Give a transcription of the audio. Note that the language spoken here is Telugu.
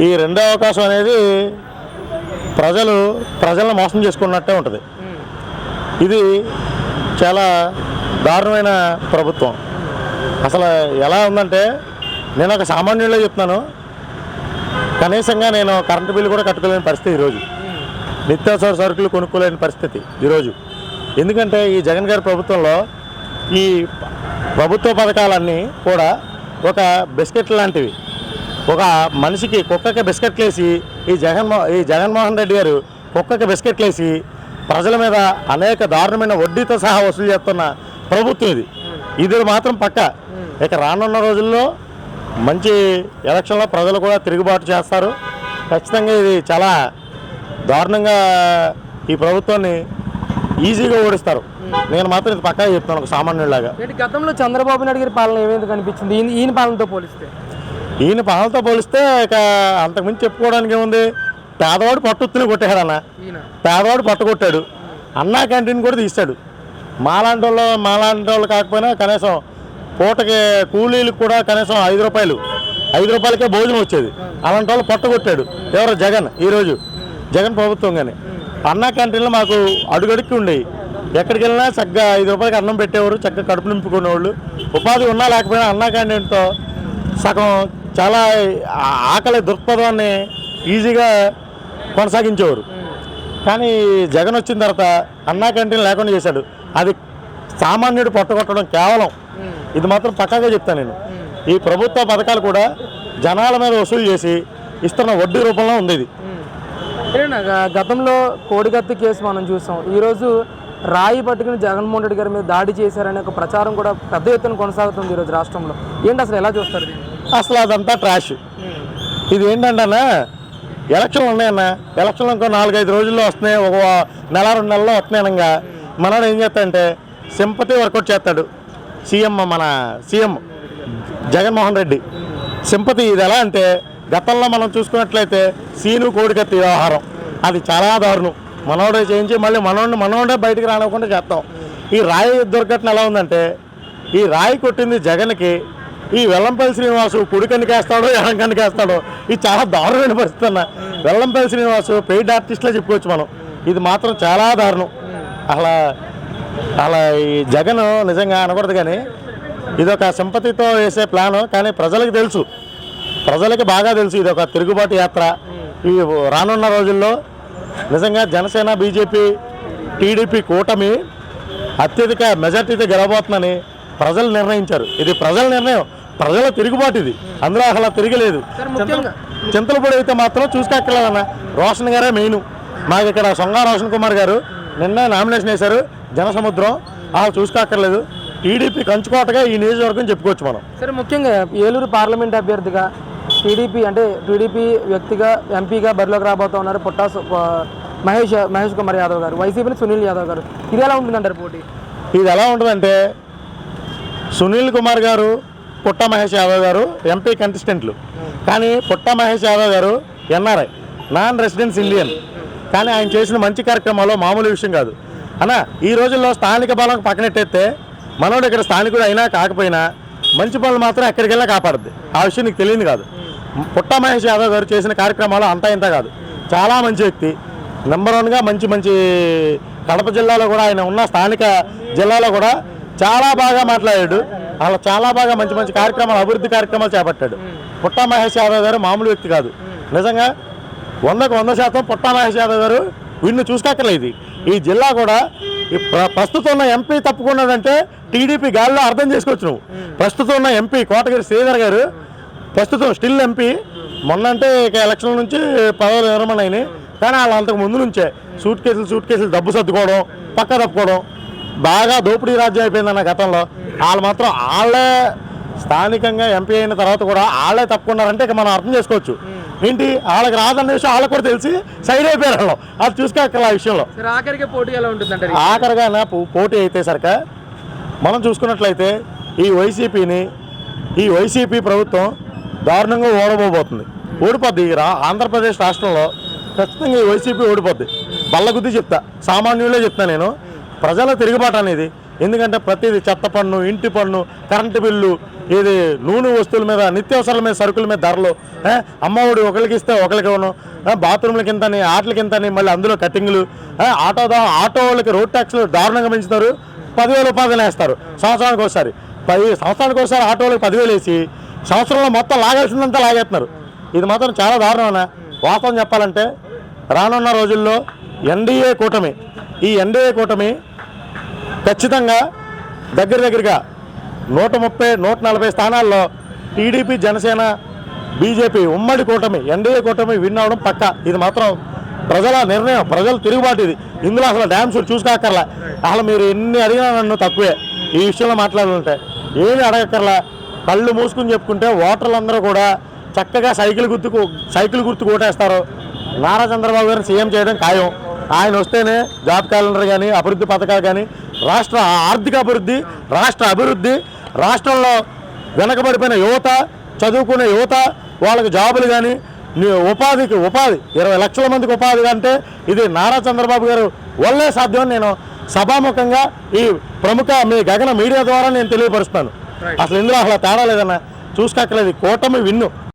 ఈ రెండో అవకాశం అనేది ప్రజలు ప్రజలను మోసం చేసుకున్నట్టే ఉంటుంది. ఇది చాలా దారుణమైన ప్రభుత్వం. అసలు ఎలా ఉందంటే నేను ఒక సామాన్యుల్లో చెప్తున్నాను. కనీసంగా నేను కరెంటు బిల్లు కూడా కట్టుకోలేని పరిస్థితి ఈరోజు. నిత్యావసర సరుకులు కొనుక్కోలేని పరిస్థితి ఈరోజు. ఎందుకంటే ఈ జగన్ గారి ప్రభుత్వంలో ఈ ప్రభుత్వ పథకాలన్నీ కూడా ఒక బిస్కెట్ లాంటివి. ఒక మనిషికి కుక్కకి బిస్కెట్లు వేసి ఈ జగన్మో ఈ జగన్మోహన్ రెడ్డి గారు కుక్కకి బిస్కెట్లు వేసి ప్రజల మీద అనేక దారుణమైన వడ్డీతో సహా వసూలు చేస్తున్న ప్రభుత్వం ఇది. ఇది మాత్రం పక్క. ఇక రానున్న రోజుల్లో మంచి ఎలక్షన్లో ప్రజలు కూడా తిరుగుబాటు చేస్తారు. ఖచ్చితంగా ఇది చాలా దారుణంగా ఈ ప్రభుత్వాన్ని ఈజీగా ఓడిస్తారు. నేను మాత్రం ఇది పక్కా చెప్తాను ఒక సామాన్యుడిలాగా. గతంలో చంద్రబాబు నాయుడు గారి పాలన ఏమైంది కనిపించింది? ఈయన పాలనతో పోలిస్తే. ఈయన పాలనతో పోలిస్తే ఇక అంతకుమించి చెప్పుకోవడానికి ఏముంది? పేదవాడు పట్టుత్తుని కొట్టేశాడు అన్న పేదవాడు పట్టుకొట్టాడు. అన్నా క్యాంటీన్ కూడా తీస్తాడు మాలాంటి వాళ్ళు మాలాంటి వాళ్ళు కాకపోయినా కనీసం పూటకి కూలీలకు కూడా కనీసం ఐదు రూపాయలు ఐదు రూపాయలకే భోజనం వచ్చేది. అలాంటి వాళ్ళు పట్టుకొట్టాడు. ఎవరు? జగన్. ఈరోజు జగన్ ప్రభుత్వం కానీ అన్నా క్యాంటీన్లో మాకు అడుగడుక్కి ఉండేవి. ఎక్కడికి వెళ్ళినా చక్కగా ఐదు రూపాయలకి అన్నం పెట్టేవారు చక్కగా కడుపు నింపుకునేవాళ్ళు. ఉపాధి ఉన్నా లేకపోయినా అన్నా క్యాంటీన్తో సగం చాలా ఆ- ఆకలి దృక్పథాన్ని ఈజీగా కొనసాగించేవారు. కానీ జగన్ వచ్చిన తర్వాత అన్నా క్యాంటీన్ లేకుండా చేశాడు. అది సామాన్యుడు పట్టుకొట్టడం కేవలం. ఇది మాత్రం పక్కాగా చెప్తాను నేను. ఈ ప్రభుత్వ పథకాలు కూడా జనాల మీద వసూలు చేసి ఇస్తున్న వడ్డీ రూపంలో ఉంది ఇది. గతంలో కోడిగత్తి కేసు మనం చూసాం. ఈరోజు రాయి పట్టుకుని జగన్మోహన్ రెడ్డి గారి మీద దాడి చేశారనే ఒక ప్రచారం కూడా పెద్ద ఎత్తున కొనసాగుతుంది ఈరోజు రాష్ట్రంలో. ఏంటి అసలు ఎలా చూస్తారు దీన్ని? అసలు అదంతా ట్రాష్ ఇది ఏంటంటే అన్న ఎలక్షన్లు ఉన్నాయన్న ఎలక్షన్లు ఇంకో నాలుగైదు రోజుల్లో వస్తున్నాయి ఒక నెల రెండు నెలల్లో వస్తున్నాయనగా మనోడు ఏం చేస్తాడంటే సింపతి వర్కౌట్ చేస్తాడు. సీఎం మన సీఎం జగన్మోహన్ రెడ్డి. సింపతి ఇది ఎలా అంటే గతంలో మనం చూసుకున్నట్లయితే సీను కోడికత్తి వ్యవహారం. అది చాలా దారుణం. మనోడే చేయించి మళ్ళీ మనోడిని మనోడే బయటికి రానివ్వకుండా చేస్తాం. ఈ రాయి దుర్ఘటన ఎలా ఉందంటే ఈ రాయి కొట్టింది జగన్కి ఈ వెల్లంపల్లి శ్రీనివాసు కుడి వేస్తాడో ఎడం వేస్తాడో ఇది చాలా దారుణమైన పరిస్థితి అన్న. వెల్లంపల్లి శ్రీనివాసు పెయిడ్ ఆర్టిస్ట్లే చెప్పుకోవచ్చు మనం. ఇది మాత్రం చాలా దారుణం. అలా అలా ఈ జగన్ నిజంగా అనకూడదు కానీ ఇది ఒక సింపతితో వేసే ప్లాన్ కానీ ప్రజలకు తెలుసు. ప్రజలకి బాగా తెలుసు ఇది ఒక తిరుగుబాటు యాత్ర. ఈ రానున్న రోజుల్లో నిజంగా జనసేన బీజేపీ టీడీపీ కూటమి అత్యధిక మెజార్టీతో గెలవబోతుందని ప్రజలు నిర్ణయించారు. ఇది ప్రజల నిర్ణయం. ప్రజల తిరుగుబాటు ఇది. అందులో అసలు తిరగలేదు. చింతలపూడి అయితే మాత్రం చూసుకోక్కర్లేదన్న రోషన్ గారే మెయిన్ మాకు ఇక్కడ సొంగ రోషన్ కుమార్ గారు నిన్న నామినేషన్ వేశారు. జనసముద్రం. వాళ్ళు చూసుకోక్కర్లేదు. టీడీపీ కంచుకోటగా ఈ నియోజకవర్గం చెప్పుకోవచ్చు మనం. సరే ముఖ్యంగా ఏలూరు పార్లమెంట్ అభ్యర్థిగా టీడీపీ అంటే టీడీపీ వ్యక్తిగా ఎంపీగా బరిలోకి రాబోతా ఉన్నారు పుట్టా మహేష్ మహేష్ కుమార్ యాదవ్ గారు వైసీపీని సునీల్ యాదవ్ గారు. ఇది ఎలా ఉంటుందంటారు పోటీ? ఇది ఎలా ఉంటుందంటే సునీల్ కుమార్ గారు పుట్ట మహేష్ యాదవ్ గారు ఎంపీ కంటెస్టెంట్లు కానీ పుట్ట మహేష్ యాదవ్ గారు ఎన్ఆర్ఐ నాన్ రెసిడెన్స్ ఇండియన్ కానీ ఆయన చేసిన మంచి కార్యక్రమాలు మామూలు విషయం కాదు. అన్న ఈ రోజుల్లో స్థానిక బలం పక్కనెట్టేస్తే మనోడు ఇక్కడ స్థానికుడు అయినా కాకపోయినా మంచి పనులు మాత్రం ఎక్కడికి వెళ్ళినా కాపాడుద్ది. ఆ విషయం నీకు తెలియదు కాదు. పుట్ట మహేష్ యాదవ్ గారు చేసిన కార్యక్రమాలు అంతా ఇంత కాదు. చాలా మంచి వ్యక్తి. నెంబర్ వన్గా మంచి మంచి కడప జిల్లాలో కూడా ఆయన ఉన్న స్థానిక జిల్లాలో కూడా చాలా బాగా మాట్లాడాడు. అలా చాలా బాగా మంచి మంచి కార్యక్రమాలు అభివృద్ధి కార్యక్రమాలు చేపట్టాడు. పుట్టా మహేష్ యాదవ్ గారు మామూలు వ్యక్తి కాదు. నిజంగా వందకు వంద శాతం పుట్టా మహేష్ యాదవ్ గారు వీడిని చూసుకోక్కర్లేదు ఈ జిల్లా కూడా ప్రస్తుతం ఉన్న ఎంపీ తప్పుకున్నాడంటే టీడీపీ గాలిలో అర్థం చేసుకోవచ్చు నువ్వు. ప్రస్తుతం ఉన్న ఎంపీ కోటగిరి శ్రీధర్ గారు ప్రస్తుతం స్టిల్ ఎంపీ. మొన్నంటే ఇక ఎలక్షన్ నుంచి పదవులు విరమణ అయినాయి. కానీ వాళ్ళు అంతకు ముందు నుంచే సూట్ కేసులు సూట్ కేసులు డబ్బు సర్దుకోవడం పక్క తప్పుకోవడం బాగా దోపిడీ రాజ్యం అయిపోయిందన్న గతంలో. వాళ్ళు మాత్రం వాళ్ళే స్థానికంగా ఎంపీ అయిన తర్వాత కూడా వాళ్ళే తప్పుకున్నారంటే ఇక మనం అర్థం చేసుకోవచ్చు. ఏంటి? వాళ్ళకి రాదన్న విషయం వాళ్ళకి కూడా తెలిసి సైడ్ అయిపోయారు వాళ్ళు. అది చూసుకోక్కర్ల ఆ విషయంలో. సరే ఆఖరికి పోటీ ఎలా ఆఖరిగా పోటీ అయితే సరిక మనం చూసుకున్నట్లయితే ఈ వైసీపీని ఈ వైసీపీ ప్రభుత్వం దారుణంగా ఓడబోబోతుంది. ఓడిపోద్ది. ఆంధ్రప్రదేశ్ రాష్ట్రంలో ఖచ్చితంగా ఈ వైసీపీ ఓడిపోద్ది. బల్లగుద్ది చెప్తా. సామాన్యులే చెప్తా నేను. ప్రజల తిరుగుబాటు అనేది ఎందుకంటే ప్రతిదీ చెత్త పన్ను ఇంటి పన్ను కరెంటు బిల్లు ఇది నూనె వస్తువుల మీద నిత్యావసరాల మీద సరుకుల మీద ధరలు. అమ్మఒడి ఒకరికి ఇస్తే ఒకరికి ఇవ్వను. ఏ, బాత్రూమ్లకి ఇంతని ఆటలకి ఇంతని మళ్ళీ అందులో కటింగ్లు ఆటో ఆటో వాళ్ళకి రోడ్ ట్యాక్స్లు దారుణంగా పెంచుతారు. పదివేల ఉపాధిని వేస్తారు సంవత్సరానికి ఒకసారి. పది సంవత్సరానికి ఒకసారి ఆటోలకు పదివేలు వేసి సంవత్సరంలో మొత్తం లాగాల్సిందంతా లాగేస్తున్నారు. ఇది మాత్రం చాలా దారుణమైన? వాస్తవం చెప్పాలంటే రానున్న రోజుల్లో ఎన్డీఏ కూటమి ఈ ఎన్డీఏ కూటమి ఖచ్చితంగా దగ్గర దగ్గరగా నూట ముప్పై నూట నలభై స్థానాల్లో టీడీపీ జనసేన బీజేపీ ఉమ్మడి కూటమి ఎన్డీఏ కూటమి విన్ అవడం పక్క. ఇది మాత్రం ప్రజల నిర్ణయం ప్రజల తిరుగుబాటు ఇది. ఇందులో అసలు డ్యామ్స్ చూసుకోకర్లా అసలు మీరు ఎన్ని అడిగినా నన్ను తక్కువే. ఈ విషయంలో మాట్లాడాలంటే ఏమి అడగక్కర్లా. కళ్ళు మూసుకుని చెప్పుకుంటే ఓటర్లందరూ కూడా చక్కగా సైకిల్ గుర్తుకు సైకిల్ గుర్తు కొట్టేస్తారు నారా చంద్రబాబు గారిని సీఎం చేయడం ఖాయం. ఆయన వస్తేనే జాబ్ క్యాలెండర్ కానీ అభివృద్ధి పథకాలు కానీ రాష్ట్ర ఆర్థిక అభివృద్ధి రాష్ట్ర అభివృద్ధి రాష్ట్రంలో వెనకబడిపోయిన యువత చదువుకునే యువత వాళ్ళకి జాబులు కానీ ఉపాధికి ఉపాధి ఇరవై లక్షల మందికి ఉపాధి అంటే ఇది నారా చంద్రబాబు గారు వల్లే సాధ్యమని నేను సభాముఖంగా ఈ ప్రముఖ మీ గగన మీడియా ద్వారా నేను తెలియపరుస్తాను అసలు ఇందులో అసలు తేడా లేదన్న చూసుకోక్కర్లేదు కూటమి విన్ను.